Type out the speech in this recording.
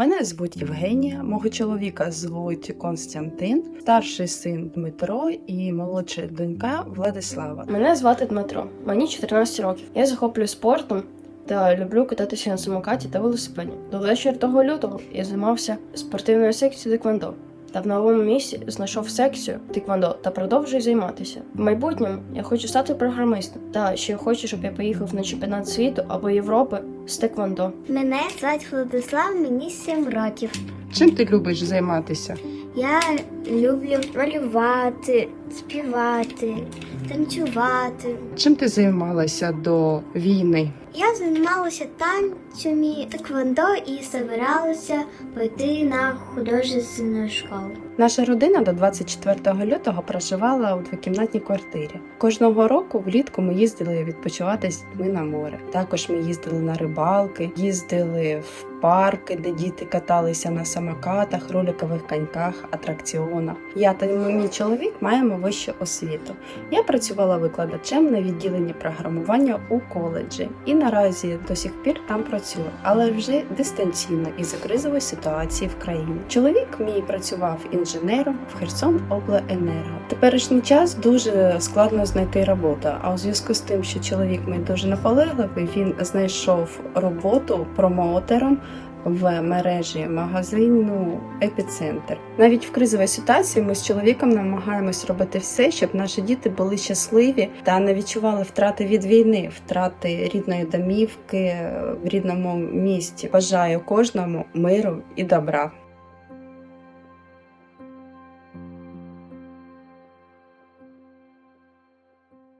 Мене звуть Євгенія, мого чоловіка звуть Константин, старший син Дмитро і молодша донька Владислава. Мене звати Дмитро, мені 14 років. Я захоплюю спортом та люблю кататися на самокаті та велосипеді. До вечора того лютого я займався спортивною секцією тиквондо. Та в новому місці знайшов секцію тиквандо та продовжую займатися. В майбутньому я хочу стати програмистом. Та ще хочу, щоб я поїхав на чемпіонат світу або Європи з тиквондо. Мене звати Владислав, мені 7 років. Чим ти любиш займатися? Я люблю малювати, співати, танцювати. Чим ти займалася до війни? Я займалася танцями тиквондо і збиралася пойти на художественну школу. Наша родина до 24 лютого проживала у двокімнатній квартирі. Кожного року влітку ми їздили відпочивати з дітьми на море. Також ми їздили на рибалки, їздили в парки, де діти каталися на самокатах, роликових коньках, атракціонах. Я та мій чоловік маємо вищу освіту. Я працювала викладачем на відділенні програмування у коледжі і наразі до сих пір там працюю, але вже дистанційно із-за кризової ситуації в країні. Чоловік мій працював інженером в Херсон Обленерго. Теперішній час дуже складно знайти роботу. А у зв'язку з тим, що чоловік мій дуже наполегливий, він знайшов роботу промоутером в мережі магазину Епіцентр. Навіть в кризовій ситуації ми з чоловіком намагаємось робити все, щоб наші діти були щасливі та не відчували втрати від війни, втрати рідної домівки в рідному місті. Бажаю кожному миру і добра.